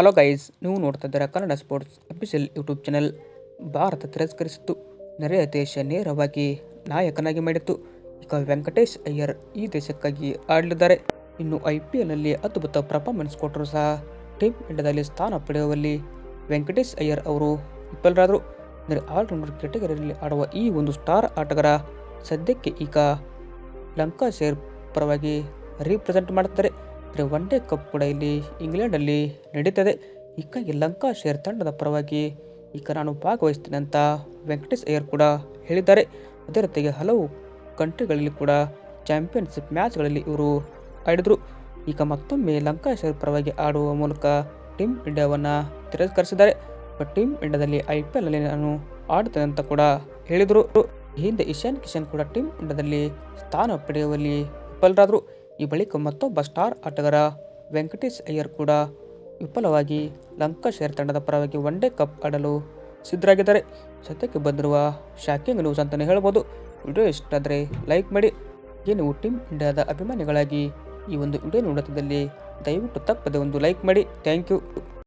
Hello guys, ನೀವು ನೋಡ್ತಾ ಇದ್ದೀರಾ Kannada sports official YouTube channel. Bharat ತಿರಸ್ಕರಿಸಿತ್ತು. ನೆರೆಯ ದೇಶ ನೇರವಾಗಿ ನಾಯಕನಾಗಿ ಮಾಡಿತ್ತು. ಈಗ ವೆಂಕಟೇಶ್ ಅಯ್ಯರ್ ಈ ದೇಶಕ್ಕಾಗಿ ಆಡಲಿದ್ದಾರೆ. ಇನ್ನು ಐ ಪಿ ಎಲ್ನಲ್ಲಿ ಅದ್ಭುತ ಪರ್ಫಾರ್ಮೆನ್ಸ್ ಕೊಟ್ಟರು ಸಹ ಟೀಮ್ ಇಂಡಿಯಾದಲ್ಲಿ ಸ್ಥಾನ ಪಡೆಯುವಲ್ಲಿ ವೆಂಕಟೇಶ್ ಅಯ್ಯರ್ ಅವರು ವಿಫಲರಾದರು. ಅಂದರೆ ಆಲ್ರೌಂಡರ್ ಕ್ಯಾಟಗರಿಯಲ್ಲಿ ಆಡುವ ಈ ಒಂದು ಸ್ಟಾರ್ ಆಟಗಾರ ಸದ್ಯಕ್ಕೆ ಈಗ ಲಂಕಾ ಶೇರ್ ಪರವಾಗಿ ರೀಪ್ರೆಸೆಂಟ್ ಮಾಡುತ್ತಾರೆ ಅಂದರೆ ಒನ್ ಡೇ ಕಪ್ ಕೂಡ ಇಲ್ಲಿ ಇಂಗ್ಲೆಂಡಲ್ಲಿ ನಡೀತದೆ. ಲಂಕಾ ಶೇರ್ ತಂಡದ ಪರವಾಗಿ ಈಗ ನಾನು ಭಾಗವಹಿಸ್ತೇನೆ ಅಂತ ವೆಂಕಟೇಶ್ ಅಯ್ಯರ್ ಕೂಡ ಹೇಳಿದ್ದಾರೆ. ಅದೇ ರೀತಿಗೆ ಹಲವು ಕಂಟ್ರಿಗಳಲ್ಲಿ ಕೂಡ ಚಾಂಪಿಯನ್ಶಿಪ್ ಮ್ಯಾಚ್ಗಳಲ್ಲಿ ಇವರು ಆಡಿದರು. ಈಗ ಮತ್ತೊಮ್ಮೆ ಲಂಕಾ ಶೇರ್ ಪರವಾಗಿ ಆಡುವ ಮೂಲಕ ಟೀಮ್ ಇಂಡಿಯಾವನ್ನು ತಿರಸ್ಕರಿಸಿದ್ದಾರೆ. ಬಟ್ ಟೀಮ್ ಇಂಡಿಯಾದಲ್ಲಿ ಐ ಪಿ ಎಲ್ನಲ್ಲಿ ನಾನು ಆಡ್ತೇನೆ ಅಂತ ಕೂಡ ಹೇಳಿದರು. ಹಿಂದೆ ಇಶಾನ್ ಕಿಶನ್ ಕೂಡ ಟೀಮ್ ಇಂಡಿಯಾದಲ್ಲಿ ಸ್ಥಾನ ಪಡೆಯುವಲ್ಲಿ ವಿಫಲರಾದರು. ಈ ಬಳಿಕ ಮತ್ತೊಬ್ಬ ಸ್ಟಾರ್ ಆಟಗಾರ ವೆಂಕಟೇಶ್ ಅಯ್ಯರ್ ಕೂಡ ವಿಫಲವಾಗಿ ಲಂಕಾ ಶೇರ್ ತಂಡದ ಪರವಾಗಿ ಒನ್ ಡೇ ಕಪ್ ಆಡಲು ಸಿದ್ಧರಾಗಿದ್ದಾರೆ. ಸದ್ಯಕ್ಕೆ ಬಂದಿರುವ ಶಾಕಿಂಗ್ ನ್ಯೂಸ್ ಅಂತಲೇ ಹೇಳ್ಬೋದು. ವಿಡಿಯೋ ಇಷ್ಟ ಆದರೆ ಲೈಕ್ ಮಾಡಿ. ಈ ನೀವು ಟೀಮ್ ಇಂಡಿಯಾದ ಅಭಿಮಾನಿಗಳಾಗಿ ಈ ಒಂದು ವಿಡಿಯೋ ನೋಡುತ್ತಿದ್ದಲ್ಲಿ ದಯವಿಟ್ಟು ತಪ್ಪದೆ ಒಂದು ಲೈಕ್ ಮಾಡಿ. Thank you.